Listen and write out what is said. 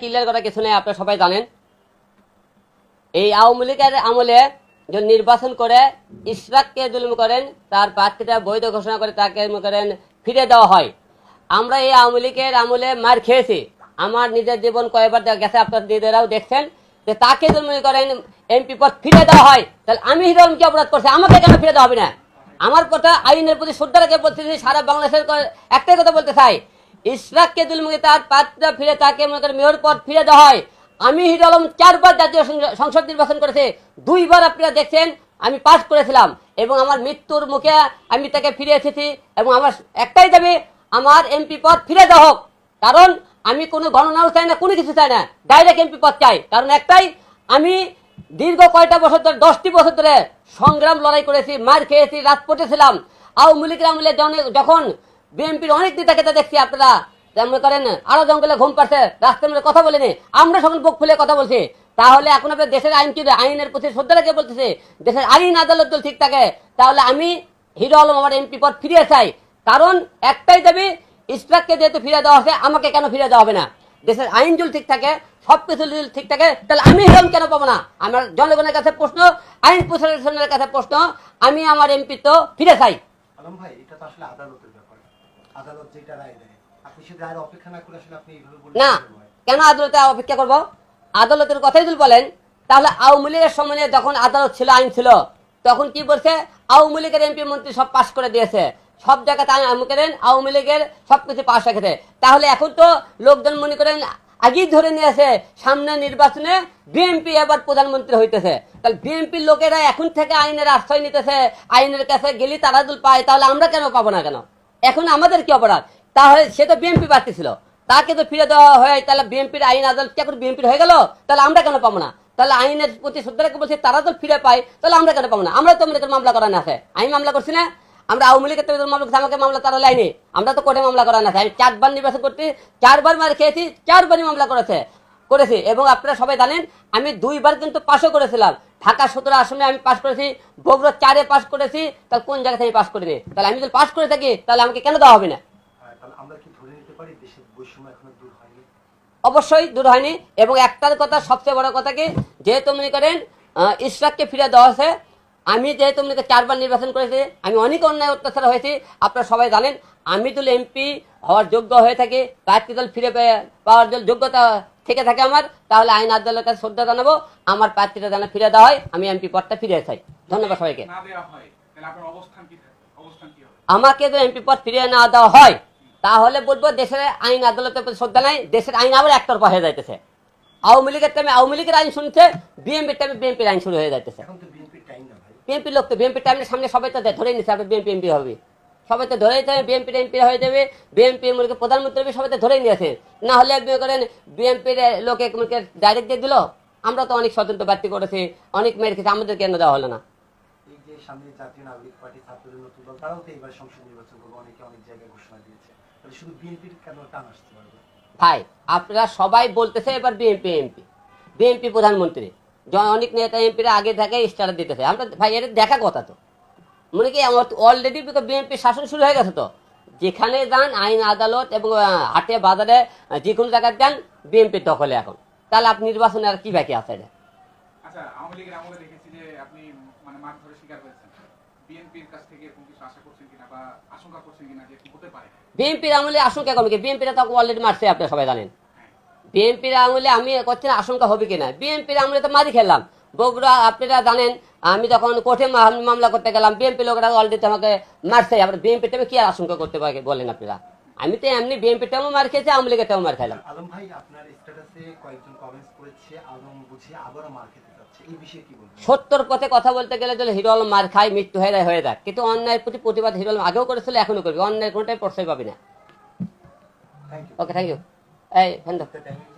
Clear করা কিছু নেই আপনারা সবাই জানেন? এই আওয়ামী লীগের আমলে যে নির্বাচন করে ইশরাককে জুলুম করেন, তার প্রার্থীটা বৈধ ঘোষণা করে তাকে করেন ফিরে দেওয়া হয়। আমরা এই আওয়ামী লীগের আমলে মার খেয়েছি। আমার নিজের জীবন কয়েকবার গেছে, আপনার দিদিরাও দেখছেন। যে তাকে মনে করেন, এমপি পদ ফিরে দেওয়া হয়। তাহলে আমি হিরোম কি অপরাধ করছি, আমাকে কেন ফিরে দেওয়া হবে না? আমার কথা আইনের প্রতি শ্রদ্ধা রেখে বলতেছি, সারা বাংলাদেশের একটাই কথা বলতে চাই। ইশরাককে দুলমুখী তার পাত্রা ফিরে তাকে মনে করেন মেয়র পদ ফিরে দেওয়া হয়। আমি হিরো চারবার জাতীয় সংসদ নির্বাচন করেছে। দুইবার আপনারা দেখছেন, আমি পাস করেছিলাম এবং আমার মৃত্যুর মুখে আমি তাকে ফিরে এসেছি এবং আমার একটাই দাবি, আমার এমপি পদ ফিরে দেওয়া হোক। কারণ আমি কোনো গণনাও চাই না, কোনো কিছু চাই না, ডাইরেক্ট এমপি পদ চাই। কারণ একটাই, আমি দীর্ঘ কয়টা বছর ধরে, দশটি বছর ধরে সংগ্রাম লড়াই করেছি, মার খেয়েছি, রাজপথে ছিলাম। আওয়ামী লীগের আমলে যখন বিএনপির অনেক নেতাকে তো দেখছি আপনারা। যেমন করেন, আরও জঙ্গলে ঘুম পাচ্ছে রাস্তার মধ্যে কথা বলেনি, আমরা সকল বুক খুলে কথা বলছি। তাহলে এখন আপনার দেশের আইন কি আইনের প্রতি শ্রদ্ধা রেখে বলতেছে, দেশের আইন, আদালত ঠিক থাকে, তাহলে আমি হিরো আলম আমার এমপি পদ ফিরিয়ে চাই। কারণ একটাই দাবি ইস্ট্রাককে যেহেতু ফিরে দেওয়া হবে আমাকে কেন ফিরে দেওয়া হবে না? দেশের আইন যদি ঠিক থাকে সব কিছু যদি ঠিক থাকে, তাহলে আমি হিরম কেন পাবো না? আমার জনগণের কাছে প্রশ্ন, আইন প্রশাসনের কাছে প্রশ্ন, আমি আমার এমপি তো ফিরে চাই। ভাই, এটা তো আসলে আদালতের ব্যাপার। আদালত যেটা রায় দেয়। আপনি রায়ের অপেক্ষা না করে আসলে আপনি এইভাবে না কেন আদালতে অপেক্ষা করব? আদালতের কথাই যদি বলেন তাহলে আওয়ামী লীগের সময়ে যখন আদালত ছিল আইন ছিল তখন কি বলছে? আওয়ামী লীগের এমপি মন্ত্রী সব পাশ করে দিয়েছে। সব জায়গাতে আওয়ামী করেন আওয়ামী লীগের সব কিছু পাশ রেখেছে। তাহলে এখন তো লোকজন মনে করেন আগেই ধরে নিয়েছে সামনে নির্বাচনে বিএনপি এবার প্রধানমন্ত্রী হইতেছে। তাহলে বিএনপির লোকেরা এখন থেকে আইনের আশ্রয় নিতেছে আইনের কাছে গেলি তারা যদি পায় তাহলে আমরা কেন পাবো না কেন? এখন আমাদের কি অপরাধ? তাহলে সে তো বিএনপি প্রার্থী ছিল তাকে তো ফিরে দেওয়া হয় তাহলে বিএনপির আইন আদালত কি এখন বিএনপির হয়ে গেল? তাহলে আমরা কেন পাবো না? তাহলে আইনের প্রতি শ্রদ্ধা বলছি, তারা তো ফিরে পায়, তাহলে আমরা কেন পাবো না? আমরা তো আমাদের মামলা করা না আছে আমি মামলা করছি না। আমরা আওয়ামী লীগের থেকে মামলা আমাকে মামলা তারা লাইনি আমরা তো কোর্টে মামলা করা না আমি চারবার নির্বাচন করতে চারবার মার খেয়েছি, চারবারই মামলা করেছে, করেছি। এবং আপনারা সবাই জানেন, আমি দুইবার কিন্তু পাশও করেছিলাম। ঢাকা সতেরো আসনে আমি পাশ করেছি বগুড়া চারে পাশ করেছি তাহলে কোন জায়গা থেকে পাশ করে করিনি? তাহলে আমি যদি পাশ করে থাকি তাহলে আমাকে কেন দেওয়া হবে না? হ্যাঁ, অবশ্যই দূর হয়নি এবং একটার কথা সবচেয়ে বড় কথা কি যেহেতু মনে করেন আহ, ইশরাককে ফিরে দেওয়া হয়েছে আমি যেহেতু মনে চারবার নির্বাচন করেছি আমি অনেক অন্যায় অত্যাচার হয়েছি আপনারা সবাই জানেন আমি যদি এমপি হওয়ার যোগ্য হয়ে থাকি প্রার্থী দল ফিরে পাওয়ার যোগ্যতা থেকে থাকে আমার তাহলে আইন আদালতের কাছে শ্রদ্ধা জানাব আমার প্রার্থীটা যেন ফিরে দেওয়া হয় আমি এমপি পদটা ফিরে চাই। ধন্যবাদ সবাইকে। না দেওয়া হয় তাহলে আপনার অবস্থান কি থাকে? অবস্থান কি হবে? আমাকে যদি এমপি পদ ফিরিয়ে না দেওয়া হয় তাহলে বলব দেশের আইন আদালতের প্রতি শ্রদ্ধা নাই দেশের আইন আবার একতরফা হয়ে যাইতেছে। আওয়ামী লীগের টাইমে আওয়ামী লীগের আইন শুনছে বিএনপির টাইমে বিএনপির আইন শুরু হয়ে যাইতেছে। বিএনপির টাইম না লোক তো বিএনপির টাইমের সামনে সবাই তো ধরে নিচ্ছে আপনি বিএনপি এমপি হবে। সবাই তো ধরেই যাবে বিএনপি এমপি হয়ে যাবে বিএনপি মনে প্রধানমন্ত্রী হবে সবাই তো ধরেই নিয়েছে না হলে আপনি করেন বিএনপির লোকে ডাইরেক্ট দিয়ে দিল আমরা তো অনেক স্বতন্ত্র প্রার্থী করেছি অনেক মেয়ের খেয়েছি আমাদের কেন দেওয়া হলো না? সামনে জাতীয় নাগরিক পার্টি ছাত্রদের নতুন দল তারাও তো এবার সংসদ নির্বাচন করবে অনেকে অনেক জায়গায় ঘোষণা দিয়েছে। তাহলে শুধু বিএনপির কেন টান আসতে পারবে? ভাই আপনারা সবাই বলতেছে এবার বিএনপি এমপি বিএনপি প্রধানমন্ত্রী। অনেক নেতা এমপিরা আগে থেকে স্টার দিতেছে। আমরা ভাই এটা দেখা কথা তো। মনে কি অলরেডি বিএনপি শাসন শুরু হয়ে গেছে তো? যেখানে যান আইন আদালত এবং হাটে বাজারে যে কোনো জায়গায় যান বিএনপির দখলে এখন। তাহলে আপনি নির্বাচনে আর কি বাকি আছে? এটা? বিএনপির বা আশঙ্কা আমলে কমে কি? বিএনপিরা তো অলরেডি মারছে আপনি সবাই জানেন। বিএনপির আমলে আমি করছি না আশঙ্কা হবে কিনা? বিএনপির আমলে তো মারি খেললাম বগুড়া আপনারা জানেন আমি যখন কোর্টে মামলা করতে গেলাম বিএনপি লোকরা অলরেডি আমাকে মারছে। আবার বিএনপি টাইমে কি আর আশঙ্কা করতে পারে বলেন আপনারা? আমি তো এমনি বিএনপি টাইমও মার খেয়েছি আওয়ামী লীগের টাইমও মার খেলাম আলম ভাই আপনার স্ট্যাটাসে কয়েকজন কমেন্টস করেছে আলম বুঝে আবারও মার খেতে যাচ্ছে এই বিষয়ে কি বলবেন? সত্যর পথে কথা বলতে গেলে যদি হিরো আলম মার খায় মৃত্যু হয়ে যায় হয়ে যাক। কিন্তু অন্যায়ের প্রতি প্রতিবাদ হিরো আলম আগেও করেছিল এখনও করবে। অন্যায়ের কোনোটাই প্রশ্রয় পাবি না। ওকে থ্যাংক ইউ এই টাইমিং